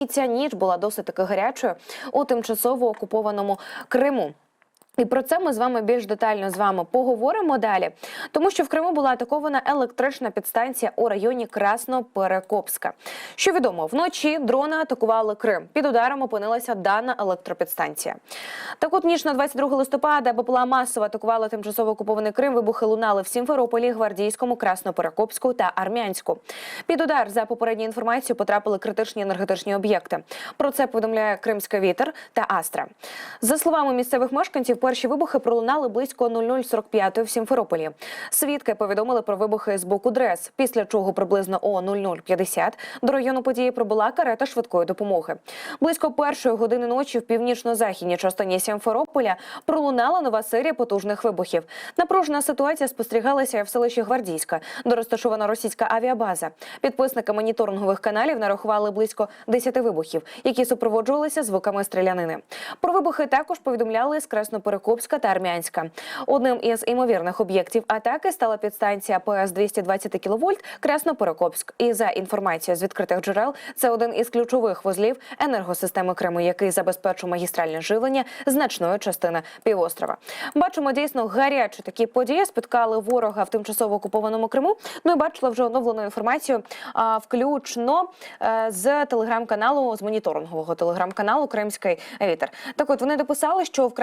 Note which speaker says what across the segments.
Speaker 1: І ця ніч була досить таки гарячою у тимчасово окупованому Криму. І про це ми з вами більш детально з вами поговоримо далі, тому що в Криму була атакована електрична підстанція у районі Красноперекопська. Що відомо, вночі дрони атакували Крим. Під ударом опинилася дана електропідстанція. Так от ніч на 22 листопада БПЛА масово атакувала тимчасово окупований Крим. Вибухи лунали в Сімферополі, Гвардійському, Красноперекопську та Армянську. Під удар за попередньою інформацією потрапили критичні енергетичні об'єкти. Про це повідомляє Кримська вітер та Астра. За словами місцевих мешканців, перші вибухи пролунали близько 0045 в Сімферополі. Свідки повідомили про вибухи з боку дрес, після чого приблизно о 0050 до району події прибула карета швидкої допомоги. Близько першої години ночі в північно-західній частині Сімферополя пролунала нова серія потужних вибухів. Напружена ситуація спостерігалася в селищі Гвардійська, де розташована російська авіабаза. Підписники моніторингових каналів нарахували близько 10 вибухів, які супроводжувалися звуками стрілянини. Про вибухи також повідомляли з Красноперекопська та Армянська. Одним із імовірних об'єктів атаки стала підстанція ПС 220 кВт Красноперекопськ. І за інформацією з відкритих джерел, це один із ключових вузлів енергосистеми Криму, який забезпечує магістральне живлення значної частини півострова. Бачимо дійсно гарячі такі події спіткали ворога в тимчасово окупованому Криму. Ну і бачила вже оновлену інформацію, а, включно е, з телеграм-каналу з моніторингового телеграм-каналу Кримський вітер. Так, от вони дописали, що в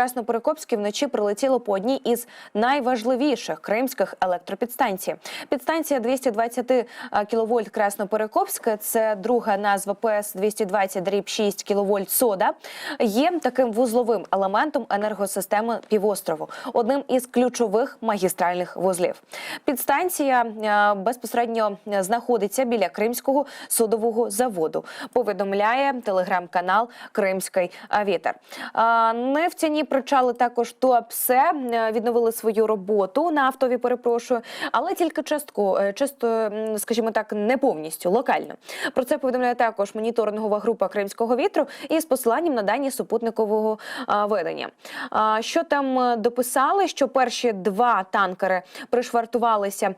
Speaker 1: Красноперекопській вночі прилетіло по одній із найважливіших кримських електропідстанцій. Підстанція 220 кВт Красноперекопська, це друга назва ПС 220 дріб 6 кВт Сода, є таким вузловим елементом енергосистеми півострову, одним із ключових магістральних вузлів. Підстанція е, безпосередньо знаходиться біля Кримського судового заводу. Повідомляє телеграм-канал Кримський вітер. Е, Нефтяні причали також ТОПСЕ е, відновили свою роботу нафтові. Перепрошую, але тільки частку, е, чисто, скажімо так, не повністю локально. Про це повідомляє також моніторингова група Кримського вітру із посиланням на дані супутникового ведення. Що там е, дописали? Що перші два танкери пришвартувалися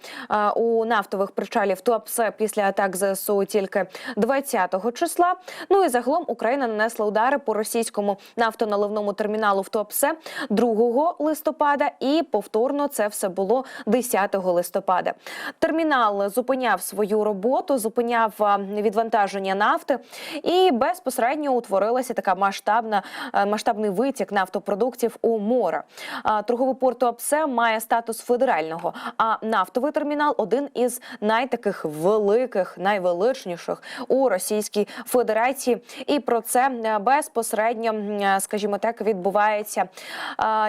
Speaker 1: у нафтових причалів ТОПСЕ після атак ЗСУ тільки 20-го числа. Ну і загалом Україна нанесла удари по російському нафтоналивному терміналу в Туапсе 2 листопада, і повторно це все було 10 листопада. Термінал зупиняв свою роботу, зупиняв відвантаження нафти, і безпосередньо утворилася така масштабна е, масштабний витік нафтопродуктів у море. Торговий порт Туапсе має статус федерального, а нафтовий термінал один із найтаких великих, найвеличніших у Російській Федерації. І про це е, безпосередньо, е, скажімо так, відбувається,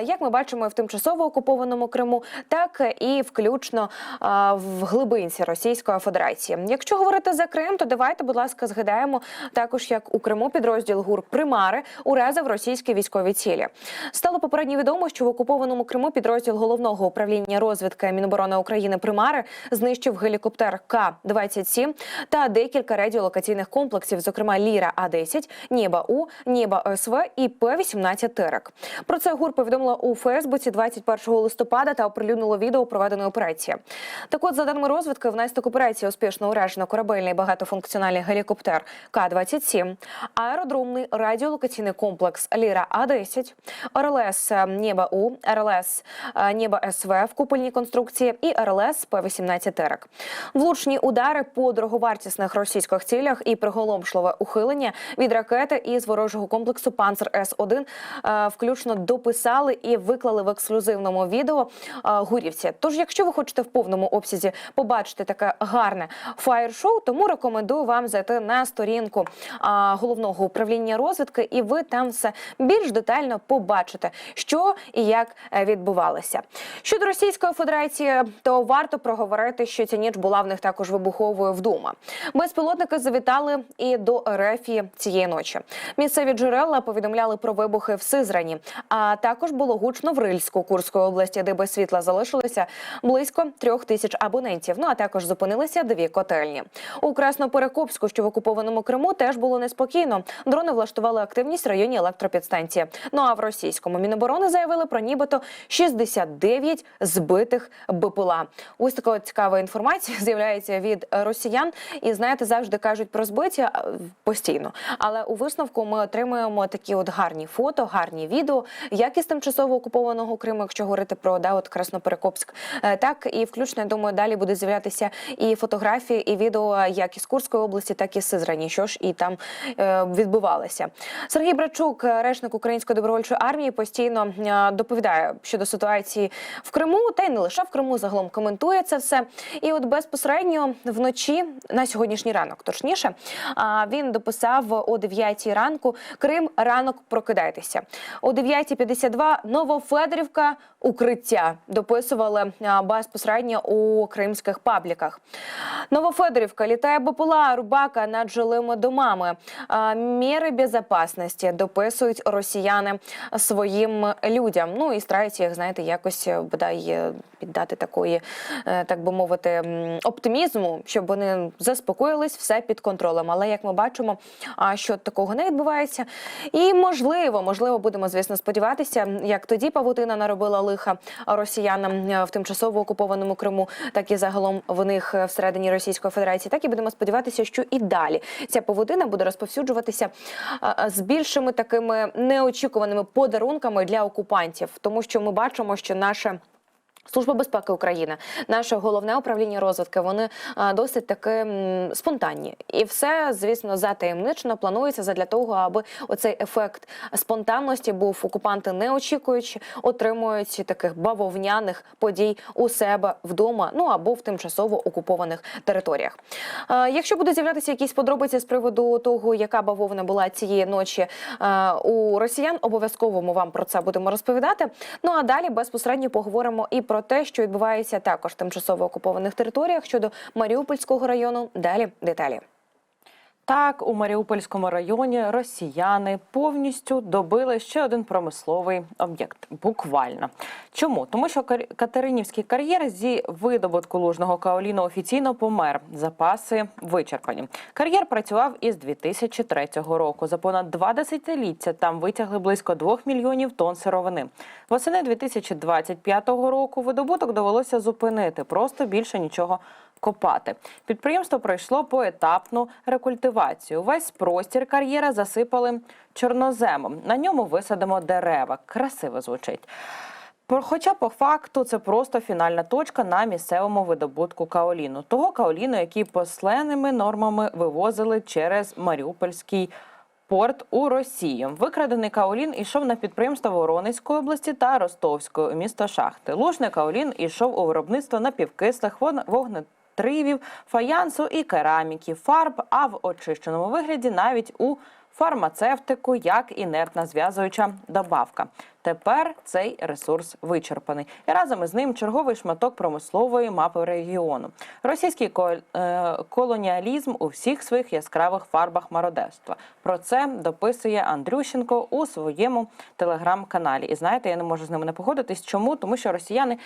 Speaker 1: як ми бачимо, в тимчасово окупованому Криму, так і включно в глибинці Російської Федерації. Якщо говорити за Крим, то давайте, будь ласка, згадаємо також, як у Криму підрозділ ГУР Примари уразив російські військові цілі. Стало попередньо відомо, що в окупованому Криму підрозділ головного управління розвідки Міноборони України Примари знищив гелікоптер К-27 та декілька радіолокаційних комплексів, зокрема Ліра А-10, Нєба У, Нєба СВ і П-18 Терек. Про це ГУР повідомила у Фейсбуці 21 листопада та оприлюднило відео проведеної операції. Так от, за даними розвідки, внаслідок операції успішно уражено корабельний багатофункціональний гелікоптер К-27, аеродромний радіолокаційний комплекс Ліра А-10, РЛС Нєба У, РЛС Нєба СВ в купольній конструкції і РЛС П-18 Терек. Влучні удари по дороговартісних російських цілях і приголомшливе ухилення від ракети із ворожого комплексу Панцер С-1 е, включно дописали і виклали в ексклюзивному відео гурівці. Тож, якщо ви хочете в повному обсязі побачити таке гарне фаєр-шоу, тому рекомендую вам зайти на сторінку головного управління розвідки, і ви там все більш детально побачите, що і як е, відбувалося. Щодо Російської Федерації, то варто проговорити, що ця ніч була в них також вибуховою вдома. Безпілотники завітали і до Ерефії цієї ночі. Місцеві джерела повідомляли про вибухи в Сизрані, а також також було гучно в Рильську Курської області, де без світла залишилося близько трьох тисяч абонентів. Ну а також зупинилися дві котельні. У Красноперекопську, що в окупованому Криму, теж було неспокійно. Дрони влаштували активність в районі електропідстанції. Ну а в російському міноборони заявили про нібито 69 збитих БПЛА. Ось така цікава інформація з'являється від росіян. І знаєте, завжди кажуть про збиття постійно. Але у висновку ми отримуємо такі от гарні фото, гарні відео, як із тимчасово окупованого Криму, якщо говорити про да, от Красноперекопськ, Е, так і включно, я думаю, далі буде з'являтися і фотографії, і відео як із Курської області, так і з Сизрані, що ж і там е, відбувалося. Сергій Брачук, речник Української добровольчої армії, постійно е, доповідає щодо ситуації в Криму, та й не лише в Криму, загалом коментує це все. І от безпосередньо вночі на сьогоднішній ранок, точніше, він дописав о 9 ранку Крим ранок прокидайтеся. О 9.52 Новофедорівка укриття дописували безпосередньо у кримських пабліках. Новофедорівка літає БПЛА, Рубака над жилими домами. Міри безпечності дописують росіяни своїм людям. Ну і стараються їх, знаєте, якось е, бодай е, піддати такої, е, так би мовити, оптимізму, щоб вони заспокоїлись, все під контролем. Але як ми бачимо, що такого не відбувається. І можливо, можливо, будемо звісно сподіватися, як тоді павутина наробила лиха росіянам е, в тимчасово окупованому Криму, так і загалом в них е, всередині Російської Федерації. Так і будемо сподіватися, що і далі ця павутина буде розповсюджуватися з більшими такими неочікуваними подарунками для окупантів, тому що ми бачимо, що наше. Служба безпеки України, наше головне управління розвідки, вони досить таки спонтанні, і все, звісно, затаємничено планується задля того, аби оцей ефект спонтанності був окупанти не очікуючи, отримують таких бавовняних подій у себе вдома, ну або в тимчасово окупованих територіях. Якщо будуть з'являтися якісь подробиці з приводу того, яка бавовна була цієї ночі у росіян, обов'язково ми вам про це будемо розповідати. Ну а далі безпосередньо поговоримо і про те, що відбувається також в тимчасово окупованих територіях щодо Маріупольського району. Далі деталі.
Speaker 2: Так, у Маріупольському районі росіяни повністю добили ще один промисловий об'єкт. Буквально чому? Тому що Катеринівський кар'єр зі видобутку лужного каоліну офіційно помер. Запаси вичерпані. Кар'єр працював із 2003 року. За понад два десятиліття там витягли близько 2 мільйонів тонн сировини. Восени 2025 року видобуток довелося зупинити. Просто більше нічого копати. Підприємство пройшло поетапну рекультивацію. Весь простір кар'єра засипали чорноземом. На ньому висадимо дерева. Красиво звучить. Хоча по факту це просто фінальна точка на місцевому видобутку каоліну, того каоліну, який посленими нормами вивозили через Маріупольський порт у Росію. Викрадений каолін ішов на підприємства Воронезької області та Ростовської місто Шахти. Лужний каолін ішов у виробництво напівкислих вон- вогнетривів, фаянсу і кераміки, фарб, а в очищеному вигляді навіть у фармацевтику як інертна зв'язуюча добавка. Тепер цей ресурс вичерпаний, і разом із ним черговий шматок промислової мапи регіону. Російський е, колоніалізм у всіх своїх яскравих фарбах мародерства. Про це дописує Андрющенко у своєму телеграм-каналі. І знаєте, я не можу з ними не погодитись. Чому? Тому що росіяни.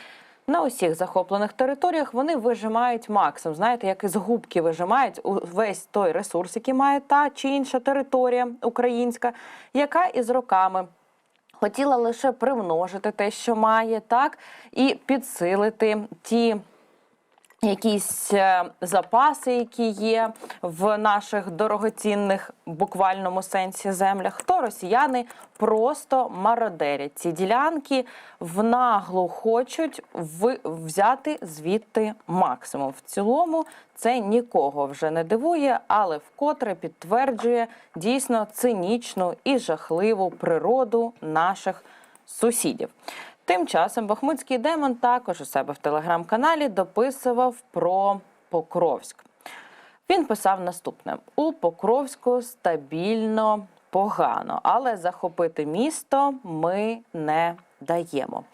Speaker 2: На усіх захоплених територіях вони вижимають максимум. Знаєте, як із губки вижимають весь той ресурс, який має та чи інша територія українська, яка із роками хотіла лише примножити те, що має, так і підсилити ті. Якісь е, запаси, які є в наших дорогоцінних буквальному сенсі землях, то росіяни просто мародерять ці ділянки, в наглу хочуть взяти звідти максимум. В цілому це нікого вже не дивує, але вкотре підтверджує дійсно цинічну і жахливу природу наших сусідів. Тим часом Бахмутський демон також у себе в телеграм-каналі дописував про Покровськ. Він писав наступне: у Покровську стабільно погано, але захопити місто ми не даємо.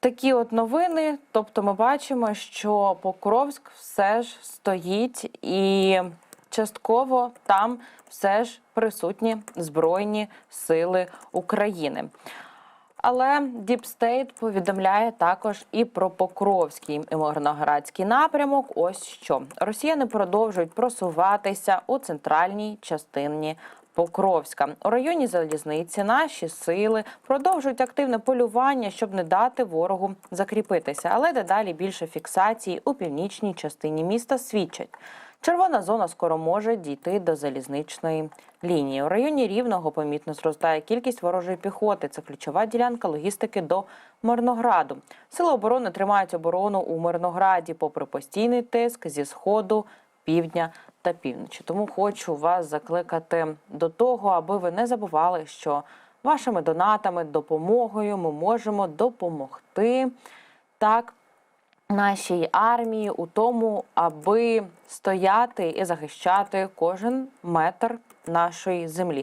Speaker 2: Такі от новини. Тобто, ми бачимо, що Покровськ все ж стоїть і частково там все ж присутні Збройні Сили України. Але Діпстейт повідомляє також і про Покровський і Мирноградський напрямок. Ось що росіяни продовжують просуватися у центральній частині. Покровська у районі залізниці наші сили продовжують активне полювання, щоб не дати ворогу закріпитися, але дедалі більше фіксацій у північній частині міста свідчать. Червона зона скоро може дійти до залізничної лінії. У районі Рівного помітно зростає кількість ворожої піхоти. Це ключова ділянка логістики до Мирнограду. Сили оборони тримають оборону у Мирнограді, попри постійний тиск зі сходу, півдня та півночі. Тому хочу вас закликати до того, аби ви не забували, що вашими донатами, допомогою ми можемо допомогти так нашій армії у тому, аби стояти і захищати кожен метр нашої землі.